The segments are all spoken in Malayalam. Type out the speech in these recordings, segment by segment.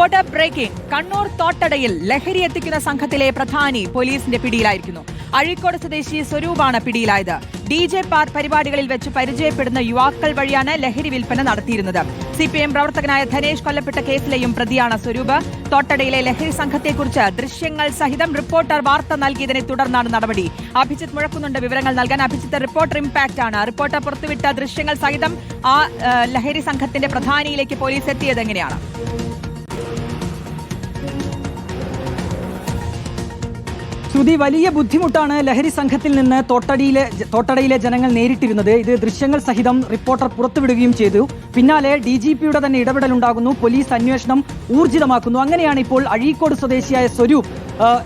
Reporter breaking. കണ്ണൂർ തോട്ടടയിൽ ലഹരി എത്തിക്കുന്ന സംഘത്തിലെ പ്രധാനി പോലീസിന്റെ പിടിയിലായിരിക്കുന്നു. അഴീക്കോട് സ്വദേശി സ്വരൂപാണ് പിടിയിലായത്. ഡി ജെ പാർ പരിപാടികളിൽ വെച്ച് പരിചയപ്പെടുന്ന യുവാക്കൾ വഴിയാണ് ലഹരി വിൽപ്പന നടത്തിയിരുന്നത്. സി പി എം പ്രവർത്തകനായ ധനേഷ് കൊല്ലപ്പെട്ട കേസിലെയും പ്രതിയാണ് സ്വരൂപ്. തോട്ടടയിലെ ലഹരി സംഘത്തെക്കുറിച്ച് ദൃശ്യങ്ങൾ സഹിതം റിപ്പോർട്ടർ വാർത്ത നൽകിയതിനെ തുടർന്നാണ് നടപടി. അഭിജിത്ത് മുഴക്കുന്നുണ്ട്. വിവരങ്ങൾ നൽകാൻ അഭിജിത്ത് റിപ്പോർട്ടർ ഇമ്പാക്ട് ആണ്. റിപ്പോർട്ടർ പുറത്തുവിട്ട ദൃശ്യങ്ങൾ സഹിതം ആ, ലഹരി സംഘത്തിന്റെ പ്രധാനിയിലേക്ക് പോലീസ് എത്തിയത് എങ്ങനെയാണ്? ശ്രുതി വലിയ ബുദ്ധിമുട്ടാണ് ലഹരി സംഘത്തിൽ നിന്ന് തോട്ടടിയിലെ തോട്ടടയിലെ ജനങ്ങൾ നേരിട്ടിരുന്നത്. ഇത് ദൃശ്യങ്ങൾ സഹിതം റിപ്പോർട്ടർ പുറത്തുവിടുകയും ചെയ്തു. പിന്നാലെ ഡി ജി പിയുടെ തന്നെ ഇടപെടലുണ്ടാകുന്നു. പോലീസ് അന്വേഷണം ഊർജിതമാക്കുന്നു. അങ്ങനെയാണ് ഇപ്പോൾ അഴീക്കോട് സ്വദേശിയായ സ്വരൂപ്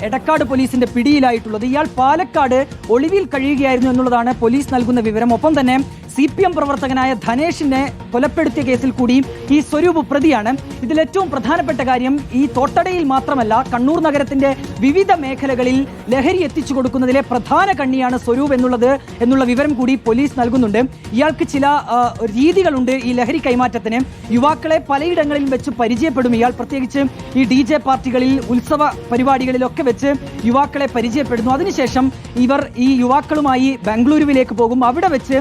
എടക്കാട് പോലീസിന്റെ പിടിയിലായിട്ടുള്ളത്. ഇയാൾ പാലക്കാട് ഒളിവിൽ കഴിയുകയായിരുന്നു എന്നുള്ളതാണ് പോലീസ് നൽകുന്ന വിവരം. ഒപ്പം തന്നെ സി പി എം പ്രവർത്തകനായ ധനേഷിനെ കൊലപ്പെടുത്തിയ കേസിൽ കൂടി ഈ സ്വരൂപ് പ്രതിയാണ്. ഇതിൽ ഏറ്റവും പ്രധാനപ്പെട്ട കാര്യം ഈ തോട്ടടയിൽ മാത്രമല്ല കണ്ണൂർ നഗരത്തിന്റെ വിവിധ മേഖലകളിൽ ലഹരി എത്തിച്ചു കൊടുക്കുന്നതിലെ പ്രധാന കണ്ണിയാണ് സ്വരൂപ് എന്നുള്ളത് എന്നുള്ള വിവരം കൂടി പോലീസ് നൽകുന്നുണ്ട്. ഇയാൾക്ക് ചില രീതികളുണ്ട് ഈ ലഹരി കൈമാറ്റത്തിന്. യുവാക്കളെ പലയിടങ്ങളിൽ വെച്ച് പരിചയപ്പെടും. ഇയാൾ പ്രത്യേകിച്ച് ഈ ഡി ജെ പാർട്ടികളിൽ ഉത്സവ പരിപാടികളിലൊക്കെ വെച്ച് യുവാക്കളെ പരിചയപ്പെടുന്നു. അതിനുശേഷം ഇവർ ഈ യുവാക്കളുമായി ബംഗളൂരുവിലേക്ക് പോകും. അവിടെ വെച്ച്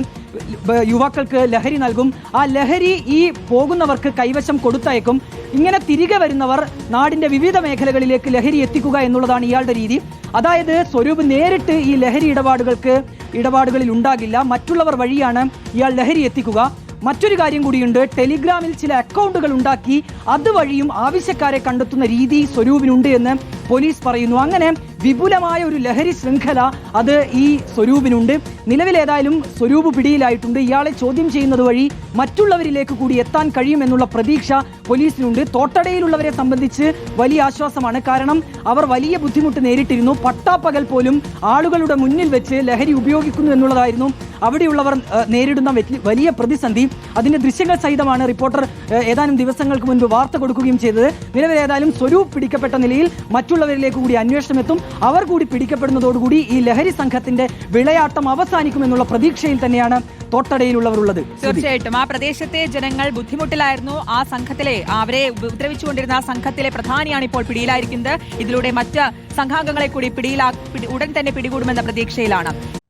യുവാക്കൾക്ക് ലഹരി നൽകും. ആ ലഹരി ഈ പോകുന്നവർക്ക് കൈവശം കൊടുത്തയക്കും. ഇങ്ങനെ തിരികെ വരുന്നവർ നാടിന്റെ വിവിധ മേഖലകളിലേക്ക് ലഹരി എത്തിക്കുക എന്നുള്ളതാണ് ഇയാളുടെ രീതി. അതായത് സ്വരൂപ് നേരിട്ട് ഈ ലഹരി ഇടപാടുകൾക്ക് ഇടപാടുകളിൽ ഉണ്ടാകില്ല. മറ്റുള്ളവർ വഴിയാണ് ഇയാൾ ലഹരി എത്തിക്കുക. മറ്റൊരു കാര്യം കൂടിയുണ്ട്. ടെലിഗ്രാമിൽ ചില അക്കൗണ്ടുകൾ ഉണ്ടാക്കി അതുവഴിയും ആവശ്യക്കാരെ കണ്ടെത്തുന്ന രീതി സ്വരൂപിനുണ്ട് എന്ന് പോലീസ് പറയുന്നു. അങ്ങനെ വിപുലമായ ഒരു ലഹരി ശൃംഖല അത് ഈ സ്വരൂപിനുണ്ട്. നിലവിലേതായാലും സ്വരൂപ് പിടിയിലായിട്ടുണ്ട്. ഇയാളെ ചോദ്യം ചെയ്യുന്നത് വഴി മറ്റുള്ളവരിലേക്ക് കൂടി എത്താൻ കഴിയുമെന്നുള്ള പ്രതീക്ഷ പോലീസിനുണ്ട്. തോട്ടടയിലുള്ളവരെ സംബന്ധിച്ച് വലിയ ആശ്വാസമാണ്. കാരണം അവർ വലിയ ബുദ്ധിമുട്ട് നേരിട്ടിരുന്നു. പട്ടാപ്പകൽ പോലും ആളുകളുടെ മുന്നിൽ വെച്ച് ലഹരി ഉപയോഗിക്കുന്നു എന്നുള്ളതായിരുന്നു. അവിടെയുള്ളവർ നേരിടുന്ന വലിയ പ്രതിസന്ധി. അതിന്റെ ദൃശ്യങ്ങൾ സഹിതമാണ് റിപ്പോർട്ടർ ഏതാനും ദിവസങ്ങൾക്ക് മുൻപ് വാർത്ത കൊടുക്കുകയും ചെയ്തത്. നിലവിൽ ഏതായാലും സ്വരൂപ് പിടിക്കപ്പെട്ട നിലയിൽ മറ്റുള്ളവരിലേക്ക് കൂടി അന്വേഷണം എത്തും. അവർ കൂടി പിടിക്കപ്പെടുന്നതോടുകൂടി ഈ ലഹരി സംഘത്തിന്റെ വിളയാട്ടം അവസാനിക്കുമെന്നുള്ള പ്രതീക്ഷയിൽ തന്നെയാണ് തോട്ടടയിലുള്ളവരുള്ളത്. തീർച്ചയായിട്ടും. ആ പ്രദേശത്തെ ജനങ്ങൾ ബുദ്ധിമുട്ടിലായിരുന്നു ആ സംഘത്തിലെ അവരെ ഉപദ്രവിച്ചുകൊണ്ടിരുന്ന ആ സംഘത്തിലെ പ്രധാനിയാണ് ഇപ്പോൾ പിടിയിലായിരിക്കുന്നത്. ഇതിലൂടെ മറ്റ് സംഘാംഗങ്ങളെ കൂടി പിടിയിലാ പിടി- ഉടൻ തന്നെ പിടികൂടുമെന്ന പ്രതീക്ഷയിലാണ്.